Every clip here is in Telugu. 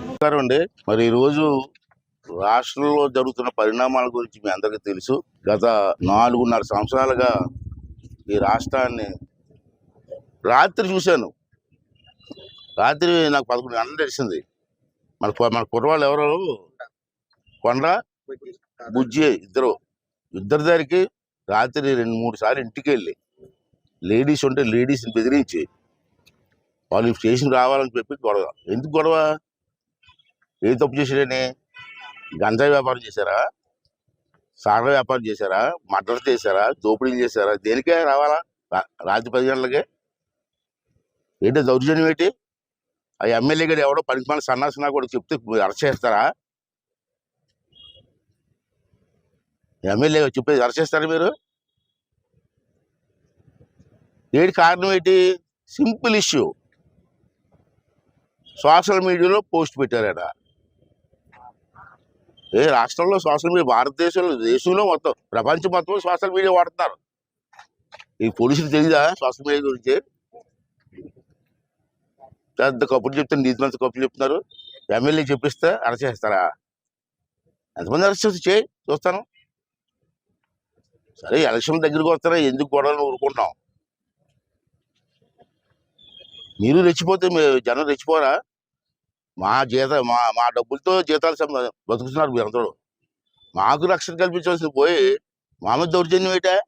నమస్కారం అండి మరి ఈరోజు రాష్ట్రంలో జరుగుతున్న పరిణామాల గురించి మీ అందరికీ తెలుసు. గత నాలుగున్నర సంవత్సరాలుగా ఈ రాష్ట్రాన్ని రాత్రి చూశాను. రాత్రి నాకు పదకొండు గంటలు తెలిసింది. మన మన కుర్రవాళ్ళు ఎవరు? కొండ బుజ్జి ఇద్దరు. ఇద్దరి దగ్గరికి రాత్రి రెండు మూడు సార్లు ఇంటికి వెళ్ళి. లేడీస్ ఉంటే లేడీస్ని బెదిరించి వాళ్ళు స్టేషన్ రావాలని చెప్పి గొడవ. ఎందుకు గొడవ? ఏ తప్పు చేశాడని గంజాయి వ్యాపారం చేశారా? సాగ వ్యాపారం చేశారా? మర్డర్ చేశారా? దోపిడీలు చేశారా? దేనికే రావాలా? రా- రాత్రి పది గంటలకే? ఏంటి దౌర్జన్యం ఏంటి? ఆ ఎమ్మెల్యే గారు ఎవడో పనికి మన సన్నాసనా కూడా చెప్తే అరెస్ట్ చేస్తారా? ఎమ్మెల్యే గారు చెప్పేది అరెస్ట్ చేస్తారా మీరు? ఏంటి కారణం ఏంటి? Simple issue. సోషల్ మీడియాలో పోస్ట్ పెట్టారట. ఏ రాష్ట్రంలో సోషల్ మీడియా భారతదేశంలో దేశంలో మొత్తం ప్రపంచం మొత్తం సోషల్ మీడియా వాడుతున్నారు. ఈ పోలీసులు తెలియదా సోషల్ మీడియా గురించి? పెద్ద కప్పులు చెప్తారు నీతి మంత్రి కప్పులు చెప్తున్నారు. ఎమ్మెల్యే చెప్పిస్తే అరెస్ట్ చేస్తారా? ఎంతమంది అరెస్ట్ చేసి చేయి చూస్తాను. సరే ఎలక్షన్ దగ్గరికి వస్తారా? ఎందుకు గొడవలు ఊరుకుంటాం మీరు రెచ్చిపోతే జనం రెచ్చిపోరా? మా జీత మా మా డబ్బులతో జీతాలు బతుకుతున్నారు మీరు అందరూ. మాకు రక్షణ కల్పించవలసింది పోయి మా మీద దౌర్జన్యం ఏంటా?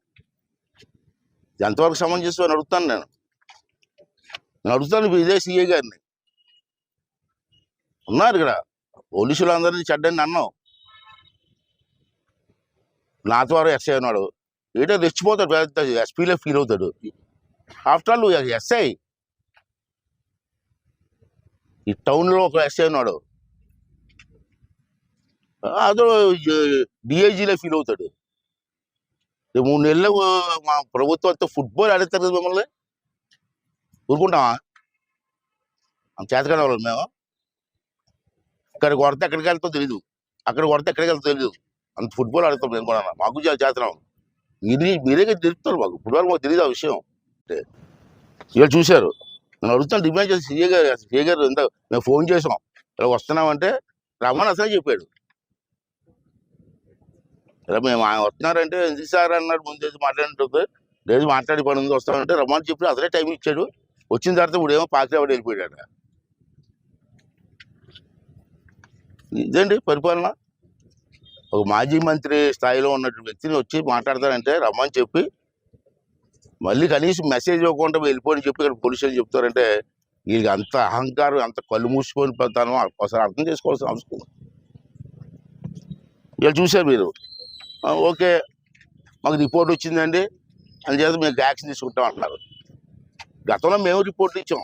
ఎంతవరకు సమంజసం అని అడుగుతాను నేను. నేను అడుగుతాను ఇదే సీఏ గారిని. ఉన్నారు ఇక్కడ. పోలీసులు అందరినీ చెడ్డని అన్నావు నా ద్వారా ఎస్ఐ ఉన్నాడు. ఏంటో రెచ్చిపోతాడు ఎస్పీలో ఫీల్ అవుతాడు. After all SI. ఈ టౌన్లో ఒక ఎస్ఐ ఉన్నాడు. అదో డిఐజీలో ఫీల్ అవుతాడు. మూడు నెలలు మా ప్రభుత్వంతో ఫుట్బాల్ ఆడతారు కదా మిమ్మల్ని? ఊరుకుంటామా అంత చేతకాని వాళ్ళు మేము. ఇక్కడ కొడితే ఎక్కడికి వెళ్తాం తెలీదు. అక్కడ కొడితే ఎక్కడికి వెళ్తాం తెలీదు. అంత ఫుట్బాల్ ఆడతాం మేము కూడా. మాకు చేతనం. మీరే మీరే తెలుపుతారు మాకు. ఫుట్బాల్ మాకు తెలియదు ఆ విషయం. ఇవాళ చూశారు. నేను అడుగుతాను డిమాండ్ చేసి సీఏ గారు సీఏ గారు ఎంత మేము ఫోన్ చేసాం. ఇలా వస్తున్నామంటే రమ్మని అసలే చెప్పాడు. ఇలా మేము ఆయన వస్తున్నారంటే ఎందుకు సార్ అన్నాడు ముందు మాట్లాడుతుంది లేదు మాట్లాడి పని ఉంది వస్తామంటే రమ్మని చెప్పి అసలే టైం ఇచ్చాడు. వచ్చిన తర్వాత ఇప్పుడు ఏమో పాకిరాబడి వెళ్ళిపోయాడు ఇదండి పరిపాలన? ఒక మాజీ మంత్రి స్థాయిలో ఉన్నటువంటి వ్యక్తిని వచ్చి మాట్లాడతారంటే రమ్మని చెప్పి మళ్ళీ కనీసం మెసేజ్ ఇవ్వకుండా వెళ్ళిపోయి చెప్పి ఇక్కడ పోలీసులు చెప్తారంటే వీళ్ళకి అంత అహంకారం అంత కళ్ళు మూసుకొని పోతాను ఒకసారి అర్థం చేసుకోవాల్సిన అవసరం ఇలా చూశారు మీరు. ఓకే మాకు రిపోర్ట్ వచ్చిందండి. అందుచేత మేము యాక్షన్ తీసుకుంటాం అంటున్నారు. గతంలో మేము రిపోర్ట్ ఇచ్చాం.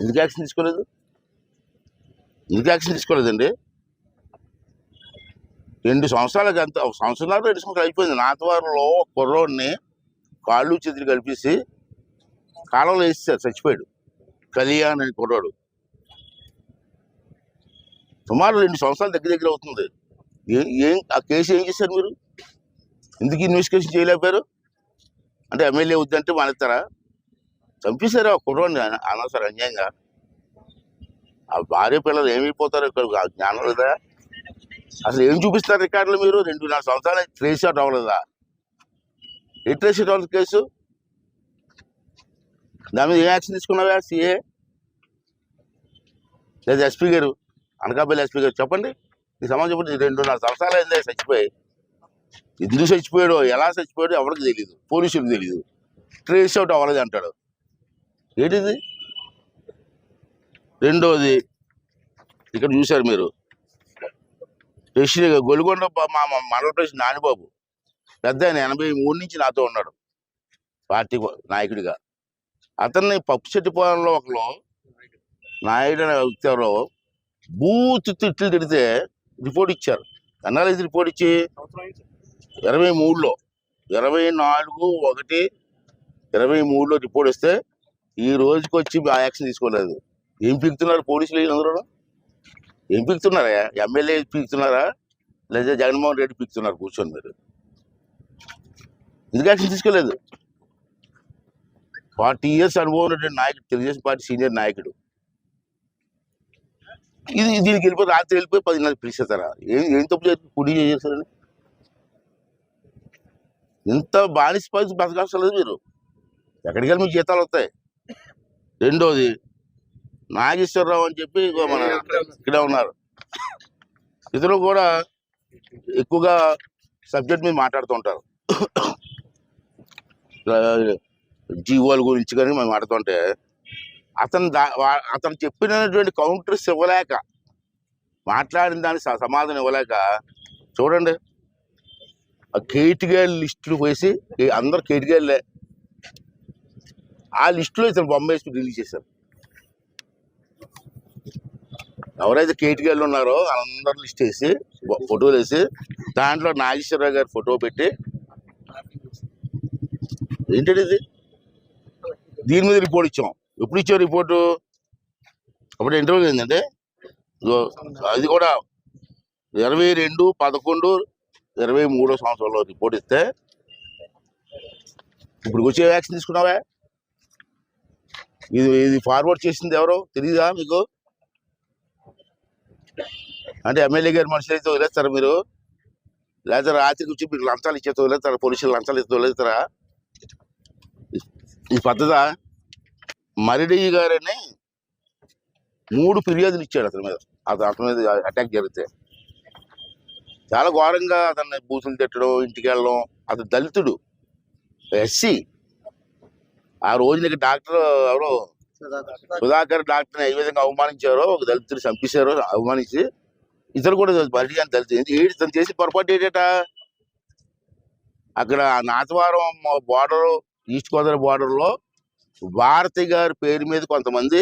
ఎందుకు యాక్షన్ తీసుకోలేదు? ఎందుకు యాక్షన్ తీసుకోలేదండి? రెండు సంవత్సరాలకి అంత ఒక సంవత్సరాలు రెండు సంవత్సరాలు అయిపోయింది. నాతవారిలో కుర్రోడిని కాళ్ళు చేతులు కలిపేసి కాలంలో వేస్తారు చచ్చిపోయాడు. కళ్యాణ్ అని కుర్రాడు. సుమారు రెండు సంవత్సరాలు దగ్గర దగ్గర అవుతుంది. ఏం ఆ కేసు ఏం చేశారు మీరు? ఎందుకు ఇన్వెస్టిగేషన్ చేయలేకపోయారు? అంటే ఎమ్మెల్యే వద్దంటే మానేస్తారా? చంపేశారు ఆ కుర్రాన్ని? అనవసరం అన్యాయంగా. ఆ భార్య పిల్లలు ఏమైపోతారు ఇక్కడ? జ్ఞానం లేదా? అసలు ఏం చూపిస్తారు రికార్డులు మీరు? రెండున్నర సంవత్సరాలు ట్రేస్ అవుట్ అవ్వలేదా? Literacy case? దాని మీద ఏ యాక్షన్ తీసుకున్నావా సిఏ? లేదా ఎస్పీ గారు? అనకాపల్లి ఎస్పీ గారు చెప్పండి. ఈ సమాజం చెప్పండి రెండున్నర సంవత్సరాలు అయింది చచ్చిపోయి. ఎందుకు చచ్చిపోయాడో ఎలా చచ్చిపోయాడో ఎవరికి తెలియదు పోలీసులకు తెలియదు ట్రేస్ అవుట్ అవ్వలేదు అంటాడు. ఏంటిది? రెండోది ఇక్కడ చూశారు మీరు. ప్రెసిడెంట్ గొలుగొండ మా మా మండల ప్రెసిడెంట్ నానిబాబు. పెద్ద ఆయన ఎనభై మూడు నుంచి నాతో ఉన్నాడు. పార్టీ నాయకుడిగా. అతన్ని పప్పుచెట్టిపాలెంలో ఒకరు నాయుడు అనే వ్యక్తి ఎవరో బూత్ తిట్లు తిడితే రిపోర్ట్ ఇచ్చారు. ఎన్నాళ్ళు రిపోర్ట్ ఇచ్చి? ఇరవై మూడులో. ఇరవై నాలుగు ఒకటి ఇరవై మూడులో రిపోర్ట్ ఇస్తే ఈ రోజుకి వచ్చి యాక్షన్ తీసుకోలేదు. ఏం పీకుతున్నారు పోలీసులు అందరూ ఏం పీకుతున్నారా? ఎమ్మెల్యే పీకుతున్నారా? లేదా జగన్మోహన్ రెడ్డి పీకుతున్నారు? కూర్చొని మీరు. ఎందుకు యాక్షన్ తీసుకోలేదు. ఫార్టీ ఇయర్స్ అనుభవం ఉన్నటువంటి నాయకుడు తెలుగుదేశం పార్టీ సీనియర్ నాయకుడు. ఇది దీనికి వెళ్ళిపోయి రాత్రి వెళ్ళిపోయి పదిన్నర పిలిచేస్తారా? ఏం ఏం తప్పు చేసి కుడి చేస్తారని? ఇంత బానిస పరిస్థితి బతకాల్సలేదు మీరు. ఎక్కడికి వెళ్ళి మీకు జీతాలు వస్తాయి? రెండోది నాగేశ్వరరావు అని చెప్పి మన ఇక్కడే ఉన్నారు. ఇతరు కూడా ఎక్కువగా సబ్జెక్ట్ మీద మాట్లాడుతూ ఉంటారు. జీవోల గురించి కానీ మేము ఆడుతుంటే అతను దా అతను చెప్పినటువంటి కౌంటర్స్ ఇవ్వలేక మాట్లాడిన దానికి సమాధానం ఇవ్వలేక చూడండి. ఆ కేటిగాళ్ళ లిస్టులు వేసి అందరు కేటిగాళ్ళే ఆ లిస్టులో ఇతను బొమ్మ వేసి రిలీజ్ చేశారు. ఎవరైతే కేటిగాళ్ళు ఉన్నారో అందరు లిస్ట్ వేసి ఫోటోలు వేసి దాంట్లో నాగేశ్వరరావు గారి ఫోటో పెట్టి ఏంటంటే ఇది? దీని మీద రిపోర్ట్ ఇచ్చాం. ఎప్పుడు ఇచ్చాం రిపోర్టు అప్పుడు ఇంటర్వ్యూ ఏంటంటే అది కూడా ఇరవై రెండు పదకొండు ఇరవై మూడో సంవత్సరంలో రిపోర్ట్ ఇస్తే ఇప్పుడు వచ్చే వ్యాక్సిన్ తీసుకున్నావా? ఇది ఇది ఫార్వర్డ్ చేసింది ఎవరో? తెలియదా మీకు? అంటే ఎమ్మెల్యే గారి మనుషులు అయితే వదిలేస్తారా మీరు? లేదా రాత్రికి వచ్చి మీకు లంచాలు ఇచ్చేతో వదిలేస్తారా? పోలీసులు లంచాలు ఇస్తే వదిలేస్తారా? ఈ పద్ధత? మరిడి గారని మూడు ఫిర్యాదులు ఇచ్చాడు అతని మీద. అతను అతని మీద అటాక్ జరిగితే. చాలా ఘోరంగా అతన్ని బూతులు తిట్టడం ఇంటికి వెళ్ళడం అతను దళితుడు. ఎస్సీ. ఆ రోజు నీకు డాక్టర్ ఎవరో? సుధాకర్. డాక్టర్ని ఏ విధంగా అవమానించారో ఒక దళితుడు చంపేశారో అవమానించి ఇతరు కూడా మరిడి గారిని దళితుడు. ఏంటి? తను చేసి పొరపాటు ఏంటట? అక్కడ నాతవారం బార్డర్ ఈస్ట్ గోదావరి బార్డర్లో భారతి గారి పేరు మీద కొంతమంది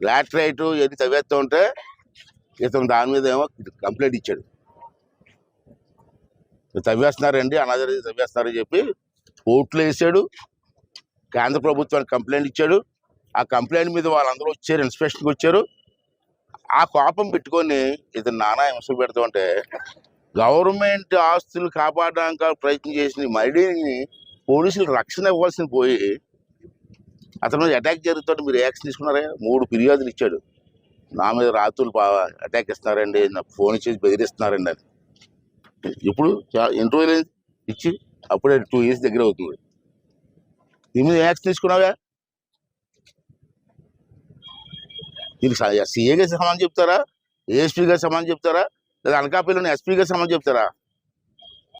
లాటరైట్ ఎన్ని తవ్వేస్తూ ఉంటే ఇతను దాని మీద ఏమో కంప్లైంట్ ఇచ్చాడు. తవ్వేస్తున్నారండి అనాథరి తవ్వేస్తున్నారని చెప్పి కోర్టులో వేసాడు కేంద్ర ప్రభుత్వానికి కంప్లైంట్ ఇచ్చాడు. ఆ కంప్లైంట్ మీద వాళ్ళందరూ వచ్చారు ఇన్స్పెక్షన్కి వచ్చారు. ఆ కోపం పెట్టుకొని ఇతను నానా హింసలు పెడుతూ ఉంటే గవర్నమెంట్ ఆస్తులు కాపాడడానికి ప్రయత్నం చేసిన మరిడిని పోలీసులు రక్షణ ఇవ్వాల్సిన పోయి అతని మీద అటాక్ జరుగుతుంటే మీరు యాక్షన్ తీసుకున్నారా? మూడు ఫిర్యాదులు ఇచ్చాడు. నా మీద రాత్రులు అటాక్ ఇస్తున్నారండి నాకు ఫోన్ చేసి బెదిరిస్తున్నారండి అని. ఇప్పుడు చా- ఎన్ని రోజులు ఇచ్చి అప్పుడే టూ ఇయర్స్ దగ్గర అవుతుంది. దీని మీద యాక్షన్ తీసుకున్నావా? దీనికి సీఏ గారి సమానం చెప్తారా? ఏఎస్పీ గారి సమానం చెప్తారా? లేదా అనకాపల్లిలోని ఎస్పీ గారి సమానం చెప్తారా?